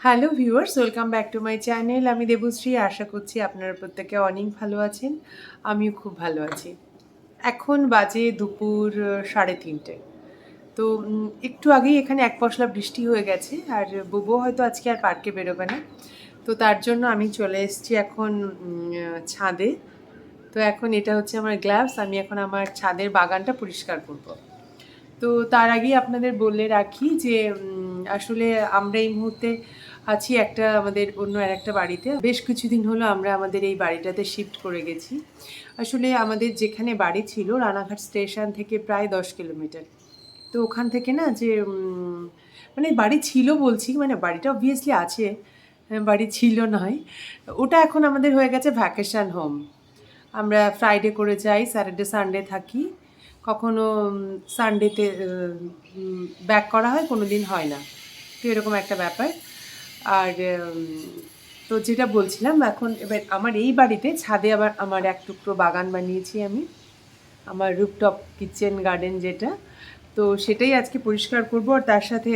Hello viewers welcome back to my channel আমি দেবশ্রী। আশা করছি আপনারা প্রত্যেকে অনেক ভালো আছেন। আমিও খুব ভালো আছি। এখন বাজে দুপুর সাড়ে তিনটে। তো একটু আগেই এখানে এক পশলা বৃষ্টি হয়ে গেছে। আর বুবু হয়তো আজকে আর পার্কে বেরোবে না। তো তার জন্য আমি চলে এসেছি এখন ছাদে। তো এখন এটা হচ্ছে আমার গ্লাভস। আমি এখন আমার ছাদের বাগানটা পরিষ্কার করব। তো তার আগেই আপনাদের বলে রাখি যে আসলে আমরা এই মুহূর্তে আছি একটা আমাদের অন্য আর একটা বাড়িতে। বেশ কিছুদিন হলো আমরা আমাদের এই বাড়িটাতে শিফট করে গেছি। আসলে আমাদের যেখানে বাড়ি ছিল রানাঘাট স্টেশন থেকে প্রায় দশ কিলোমিটার। তো ওখান থেকে না যে মানে বাড়ি ছিল বলছি মানে বাড়িটা অবভিয়াসলি আছে হ্যাঁ, বাড়ি ছিল নয়। ওটা এখন আমাদের হয়ে গেছে ভ্যাকেশন হোম আমরা ফ্রাইডে করে যাই স্যাটারডে সানডে থাকি। কখনো সানডেতে ব্যাক করা হয় কোনো দিন হয় না। তো এরকম একটা ব্যাপার। আর তো যেটা বলছিলাম, এখন এবার আমার এই বাড়িতে ছাদে আবার আমার এক টুকরো বাগান বানিয়েছি আমি। আমার রুপটপ কিচেন গার্ডেন যেটা। তো সেটাই আজকে পরিষ্কার করব আর তার সাথে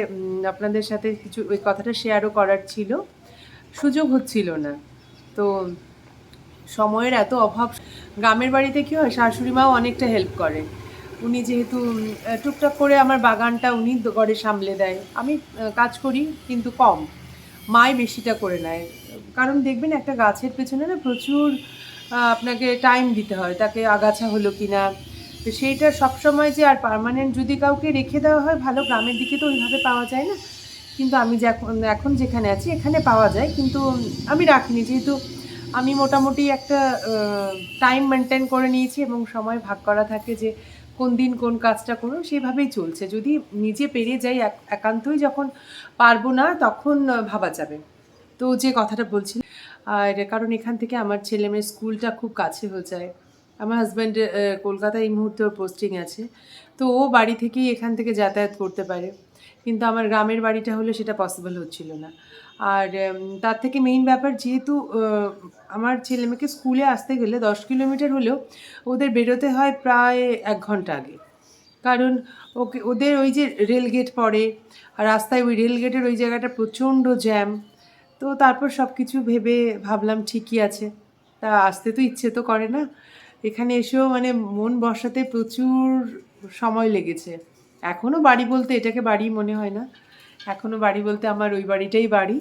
আপনাদের সাথে কিছু ওই কথাটা শেয়ারও করার ছিল। সুযোগ হচ্ছিল না। তো সময়ের এত অভাব, গ্রামের বাড়িতে কী হয়, শাশুড়ি মাও অনেকটা হেল্প করে। উনি যেহেতু টুকটাক করে আমার বাগানটা উনি ঘরে সামলে দেয়। আমি কাজ করি, কিন্তু কম। মাই বেশিটা করে নেয়। কারণ দেখবেন একটা গাছের পেছনে না প্রচুর আপনাকে টাইম দিতে হয়, তাকে আগাছা হলো কি না তো সেইটা সবসময় যে আর পার্মানেন্ট যদি কাউকে রেখে দেওয়া হয়, ভালো গ্রামের দিকে তো ওইভাবে পাওয়া যায় না। কিন্তু আমি যখন এখন যেখানে আছি, এখানে পাওয়া যায়। কিন্তু আমি রাখিনি, যেহেতু আমি মোটামুটি একটা টাইম মেনটেন করে নিয়েছি এবং সময় ভাগ করা থাকে যে কোন দিন কোন কাজটা করুন, সেভাবেই চলছে। যদি নিজে পেরে যাই এক- একান্তই যখন পারব না, তখন ভাবা যাবে। তো যে কথাটা বলছি আর কারণ এখান থেকে আমার ছেলে মেয়ের স্কুলটা খুব কাছে হয়ে যায়। আমার হাজব্যান্ড কলকাতায় এই মুহূর্তে পোস্টিং আছে। তো ও বাড়ি থেকেই এখান থেকে যাতায়াত করতে পারে। কিন্তু আমার গ্রামের বাড়িটা হলে সেটা পসিবল হচ্ছিল না। আর তার থেকে মেইন ব্যাপার যেহেতু আমার ছেলে মেয়েকে স্কুলে আসতে গেলে দশ কিলোমিটার হলেও ওদের বেরোতে হয় প্রায় এক ঘণ্টা আগে। কারণ ওকে, ওদের ওই যে রেল গেট পড়ে, আর রাস্তায় ওই রেল গেটের ওই জায়গাটা প্রচণ্ড জ্যাম তো তারপর সব কিছু ভেবে ভাবলাম ঠিকই আছে। তা আসতে তো ইচ্ছে তো করে না। এখানে এসেও মানে মন বসাতে প্রচুর সময় লেগেছে। এখনও বাড়ি বলতে এটাকে বাড়ি মনে হয় না। এখনও বাড়ি বলতে আমার ওই বাড়িটাই বাড়ি।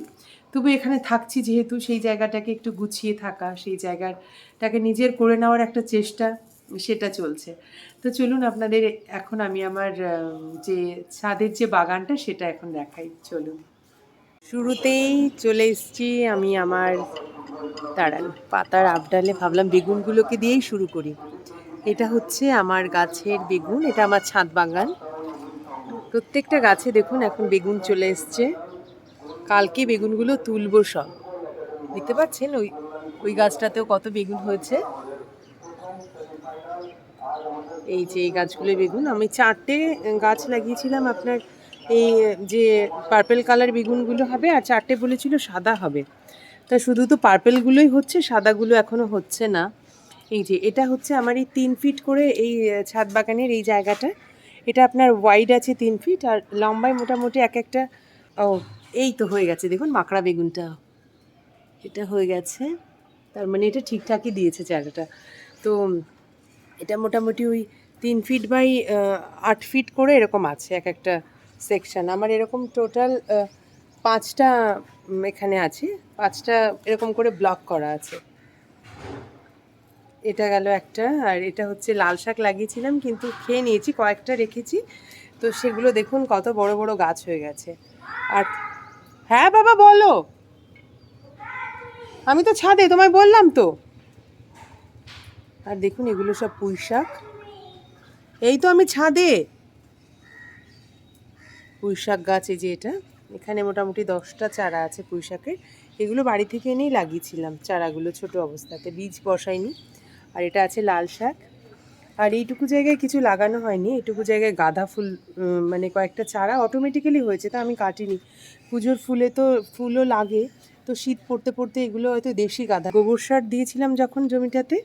তবু এখানে থাকছি যেহেতু সেই জায়গাটাকে একটু গুছিয়ে থাকা, সেই জায়গাটাকে নিজের করে নেওয়ার একটা চেষ্টা, সেটা চলছে। তো চলুন আপনাদের এখন আমি আমার যে ছাদের যে বাগানটা সেটা এখন দেখাই। চলুন। শুরুতেই চলে এসেছি আমি আমার, দাঁড়ান, পাতার আবডালে ভাবলাম বেগুনগুলোকে দিয়েই শুরু করি। এটা হচ্ছে আমার গাছের বেগুন, এটা আমার ছাদ বাগান। প্রত্যেকটা গাছে দেখুন, এখন বেগুন চলে এসছে। কালকে বেগুনগুলো তুলবো সব। দেখতে পাচ্ছেন ওই ওই গাছটাতেও কত বেগুন হয়েছে? এই যে এই গাছগুলো বেগুন। আমি চারটে গাছ লাগিয়েছিলাম আপনার, এই যে পার্পেল কালার বেগুনগুলো হবে আর চারটে বলেছিল সাদা হবে। তা শুধু তো পার্পেলগুলোই হচ্ছে, সাদাগুলো এখনও হচ্ছে না। এই যে এটা হচ্ছে আমার এই তিন ফিট করে এই ছাদ বাগানের এই জায়গাটা। এটা আপনার ওয়াইড আছে তিন ফিট আর লম্বায় মোটামুটি এক একটা, ও, এই তো হয়ে গেছে। দেখুন, মাকড়া বেগুনটা। এটা হয়ে গেছে। তার মানে এটা ঠিকঠাকই দিয়েছে জায়গাটা। তো, এটা মোটামুটি ওই তিন ফিট বাই আট ফিট করে এরকম আছে এক একটা সেকশন আমার এরকম টোটাল পাঁচটা এখানে আছে। পাঁচটা এরকম করে ব্লক করা আছে। এটা গেল একটা, আর এটা হচ্ছে লাল শাক লাগিয়েছিলাম, কিন্তু খেয়ে নিয়েছি, কয়েকটা রেখেছি। তো সেগুলো দেখুন কত বড় বড় গাছ হয়ে গেছে। আর হ্যাঁ বাবা, বলো। আমি তো ছাদে, তোমায় বললাম তো। আর দেখুন, এগুলো সব পুঁই শাক। এই তো আমি ছাদে। পুঁই শাক গাছ, এই যে এটা। এখানে মোটামুটি দশটা চারা আছে পুঁই শাকের। এগুলো বাড়ি থেকে এনেই লাগিয়েছিলাম চারাগুলো ছোট অবস্থাতে, বীজ বসাইনি। আর এটা আছে লাল শাক। আর এইটুকু জায়গায় কিছু লাগানো হয়নি এইটুকু জায়গায় গাঁদা ফুল মানে কয়েকটা চারা অটোমেটিক্যালি হয়েছে, তা আমি কাটিনি। পুজোর ফুলে তো ফুলও লাগে, তো শীত পড়তে পড়তে এগুলো হয়তো দেশি গাঁদা। গোবর সার দিয়েছিলাম যখন জমিটাতে,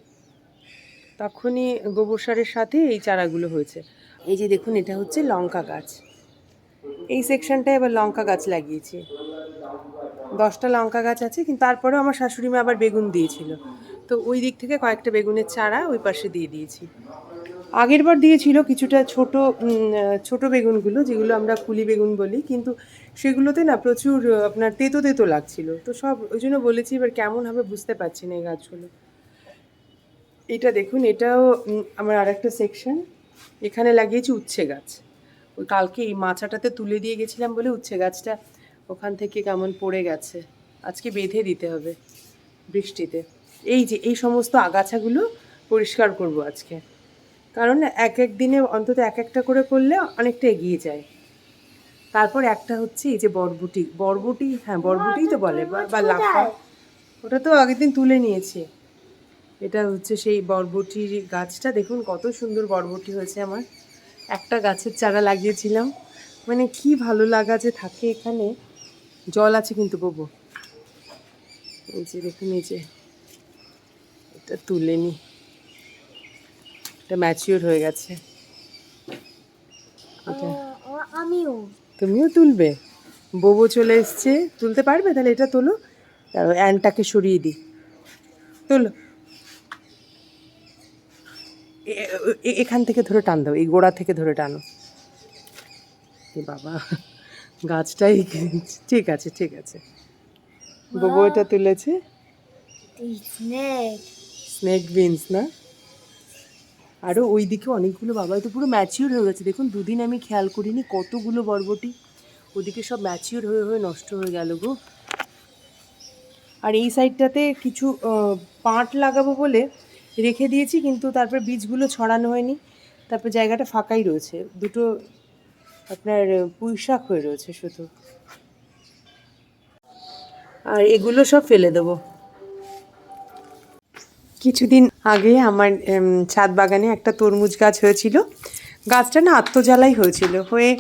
তখনই গোবর সারের সাথে এই চারাগুলো হয়েছে। এই যে দেখুন, এটা হচ্ছে লঙ্কা গাছ। এই সেকশনটায় এবার লঙ্কা গাছ লাগিয়েছি। দশটা লঙ্কা গাছ আছে, কিন্তু তারপরেও আমার শাশুড়ি মা আবার বেগুন দিয়েছিল। তো ওই দিক থেকে কয়েকটা বেগুনের চারা ওই পাশে দিয়ে দিয়েছি। আগের বার দিয়েছিল কিছুটা ছোট ছোট বেগুনগুলো, যেগুলো আমরা কুলি বেগুন বলি, কিন্তু সেগুলোতে না প্রচুর আপনার তেতো তেতো লাগছিল। তো সব ওই জন্য বলেছি এবার কেমন হবে বুঝতে পারছি না এই গাছগুলো। এটা দেখুন, এটাও আমার আর একটা সেকশন এখানে লাগিয়েছি উচ্ছে গাছ। ওই কালকে এই মাচাটাতে তুলে দিয়ে গেছিলাম বলে উচ্ছে গাছটা ওখান থেকে কেমন পড়ে গেছে। আজকে বেঁধে দিতে হবে বৃষ্টিতে। এই যে এই সমস্ত আগাছাগুলো পরিষ্কার করব আজকে। কারণ এক এক দিনে অন্তত এক একটা করে করলে অনেকটা এগিয়ে যায়। তারপর একটা হচ্ছে এই যে বরবটি। বরবটি হ্যাঁ বরবটিই তো বলে বা- বা লাফা। ওটা তো আগের দিন তুলে নিয়েছি। এটা হচ্ছে সেই বরবটির গাছটা। দেখুন কত সুন্দর বরবটি হয়েছে আমার। একটা গাছের চারা লাগিয়েছিলাম। মানে কি ভালো লাগা যে থাকে এখানে। জল আছে কিন্তু ববু। এই যে দেখুন এই যে। এটা তুলে নি এটা ম্যাচিওর হয়ে গেছে। এটা। আমিও। তুমিও তুলবে। ববু চলে এসছে। তুলতে পারবে? তাহলে এটা তোলো। অ্যানটাকে সরিয়ে দিই। তোলো। এখান থেকে ধরে টান দাও। এই গোড়া থেকে ধরে টানো। এ বাবা গাছটাই ঠিক আছে ঠিক আছে। ববু এটা তুলেছে। স্নেক বিনস না? আরও ওই দিকে অনেকগুলো বাবা তো পুরো ম্যাচিওর হয়ে গেছে। দেখুন, দুদিন আমি খেয়াল করিনি কতগুলো বরবটি। ওদিকে সব ম্যাচিওর হয়ে হয়ে নষ্ট হয়ে গেল গো। আর এই সাইডটাতে কিছু পাঁট লাগাবো বলে রেখে দিয়েছি, কিন্তু তারপর বীজগুলো ছড়ানো হয়নি। তারপর জায়গাটা ফাঁকাই রয়েছে। দুটো আপনার পুঁই শাক হয়ে রয়েছে শুধু। আর এগুলো সব ফেলে দেবো। কিছুদিন আগে আমার ছাদ বাগানে একটা তরমুজ গাছ হয়েছিল। গাছটা না আত্মজ্বালাই হয়েছিল, হয়ে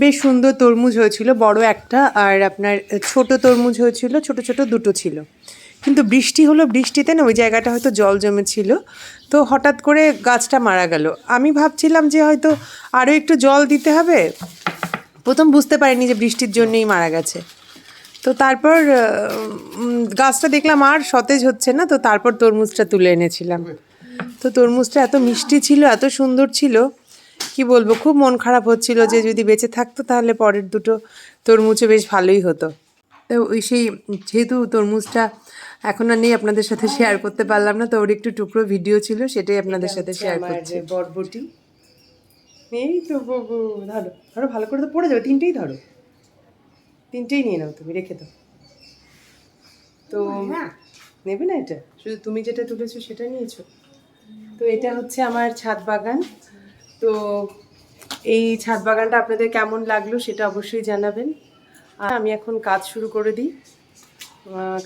বেশ সুন্দর তরমুজ হয়েছিল, বড় একটা আর আপনার ছোট তরমুজ হয়েছিল, ছোট ছোট দুটো ছিল। কিন্তু বৃষ্টি হলো, বৃষ্টিতে না ওই জায়গাটা হয়তো জল জমেছিল। তো হঠাৎ করে গাছটা মারা গেল। আমি ভাবছিলাম যে হয়তো আরও একটু জল দিতে হবে। প্রথম বুঝতে পারিনি যে বৃষ্টির জন্যই মারা গেছে। তো তারপর গাছটা দেখলাম আর সতেজ হচ্ছে না তো তারপর তরমুজটা তুলে এনেছিলাম। তো তরমুজটা এত মিষ্টি ছিল এত সুন্দর ছিল কি বলব খুব মন খারাপ হচ্ছিল যে যদি বেঁচে থাকতো তাহলে পরের দুটো তরমুজও বেশ ভালোই হতো। তো ওই সেই যেহেতু তরমুজটা এখন আর নেই আপনাদের সাথে শেয়ার করতে পারলাম না তো ওর একটু টুকরো ভিডিও ছিল সেটাই আপনাদের সাথে শেয়ার করছি। বরবটি। এই তো বাবু ধরো ধরো ভালো করে তো পড়ে যাবে তিনটেই ধরো। তিনটেই নিয়ে নাও তুমি রেখে দাও। তো নেবে না এটা? শুধু তুমি যেটা তুলেছো সেটা নিয়েছো। তো এটা হচ্ছে আমার ছাদ বাগান। তো এই ছাদ বাগানটা আপনাদের কেমন লাগল সেটা অবশ্যই জানাবেন। আর আমি এখন কাজ শুরু করে দিই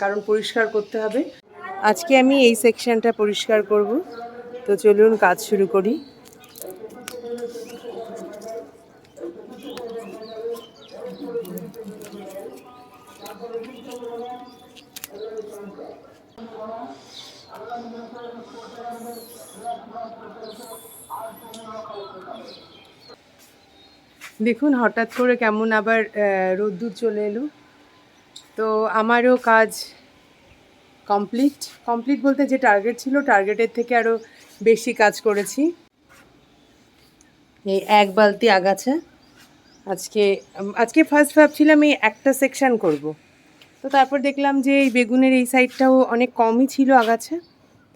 কারণ পরিষ্কার করতে হবে। আজকে আমি এই সেকশনটা পরিষ্কার করব। তো চলুন কাজ শুরু করি। দেখুন, হঠাৎ করে কেমন আবার রোদ্দুর চলে এলো। তো আমারও কাজ কমপ্লিট কমপ্লিট বলতে যে টার্গেট ছিল টার্গেটের থেকে আরও বেশি কাজ করেছি। এই এক বালতি আগাছা। আজকে আজকে ফার্স্ট ভাবছিলাম এই একটা সেকশন করব। তো তারপর দেখলাম যে এই বেগুনের এই সাইডটাও অনেক কমই ছিল আগাছা।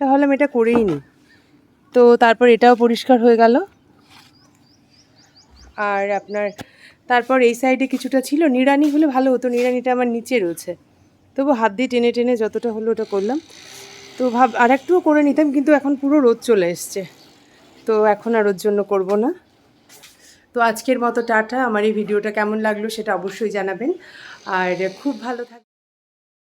তাহলে আমি এটা করেই নিই তো তারপর এটাও পরিষ্কার হয়ে গেল। আর আপনার তারপর এই সাইডে কিছুটা ছিল। নিড়ানি হলে ভালো হতো, নিড়ানিটা আমার নিচে রয়েছে। তবু হাত দিয়ে টেনে টেনে যতটা হলো ওটা করলাম। তো ভাব আর একটুও করে নিতাম, কিন্তু এখন পুরো রোদ চলে এসছে। তো এখন আর ওর জন্য করব না। তো আজকের মতো টাটা। আমার এই ভিডিওটা কেমন লাগল সেটা অবশ্যই জানাবেন। আর খুব ভালো থাক